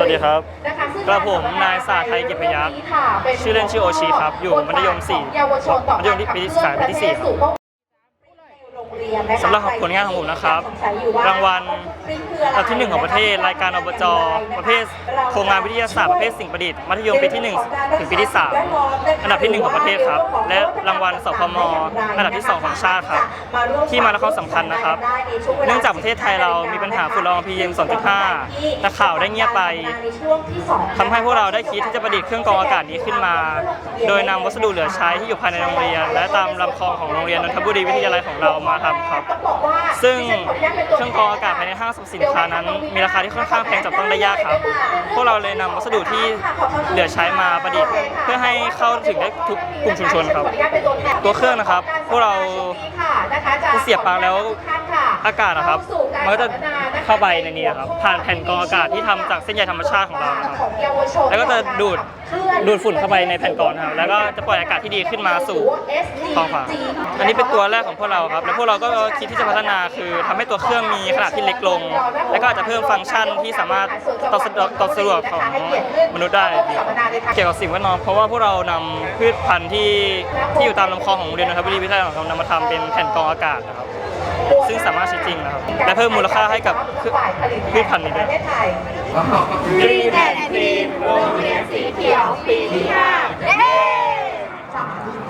วัสดีครับนะคะซึ่งกระผมนายสาไทยกิจพยัคฆ์ค่ะป็ชื่อเล่นชื่อโอชิครับ อยู่มัธยมสี่เยาวชนต่อมัธยมที่ปีที่สามปีที่สี่ครับ สำหรับผลงานของผมนะครับ รางวัลอันดับที่หนึ่งของประเทศ รายการอบจประเภทโครงงานวิทยาศาสตร์ประเภทสิ่งประดิษฐ์มัธยมปีที่หนึ่งถึงปีที่สามอันดับที่หนึ่งของประเทศครับ และรางวัลสพมอันดับที่สองของชาติครับ ที่มาและความสำคัญนะครับ เนื่องจากประเทศไทยเรามีปัญหาฝุ่นละออง PM 2.5 แต่ข่าวได้เงียบไปทำให้พวกเราได้คิดที่จะประดิษฐ์เครื่องกรองอากาศนี้ขึ้นมา โดยนำวัสดุเหลือใช้ที่อยู่ภายในโรงเรียน และตามลำคลองของโรงเรียนนนทบุรีวิทยาลัยของเรามาทำครับ ซึ่งเครื่องกรองอากาศภายใน ห้างสรรพสินค้านั้น มีราคาที่ค่อนข้างแพงจับต้องได้ยากครับ พวกเราเลยนำวัสดุที่เหลือใช้มาประดิษฐ์ เพื่อให้เข้าถึงได้ทุกกลุ่มชุมชนครับ ตัวเครื่องนะครับ พวกเราเสียบปลั๊กแล้วอากาศนะครับ มันก็จะเข้าไปในนี้ครับ ผ่านแผ่นกรองอากาศที่ทำจากเส้นใยธรรมชาติของเราครับ แล้วก็จะดูดดูดฝุ่นเข้าไปในแผ่นกรองครับ แล้วก็จะปล่อยอากาศที่ดีขึ้นมาสู่ท้องฟ้าอันนี้เป็นตัวแรกของพวกเราครับ แล้วพวกเราก็คิดที่จะพัฒนาคือทำให้ตัวเครื่องมีขนาดที่เล็กลงแล้วก็อาจจะเพิ่มฟังก์ชันที่สามารถตอบสะดวกตอบสะดวกของมนุษย์ได้ เกี่ยวกับสิ่งแวดล้อมเพราะว่าพวกเรานำพืชพันธุ์ที่ที่อยู่ตามลำคลองของโรงเรียนนนทบุรีวิทยาลัยของเรานำมาทำเป็นแผ่นกรองอากาศนะครับ ซึ่งสามารถใช้จริงนะครับและเพิ่มมูลค่าให้กับพืชพันธุ์นี้ด้วยกรีแอนด์กรีนโรงเรียนสีเขียวปีที่ห้า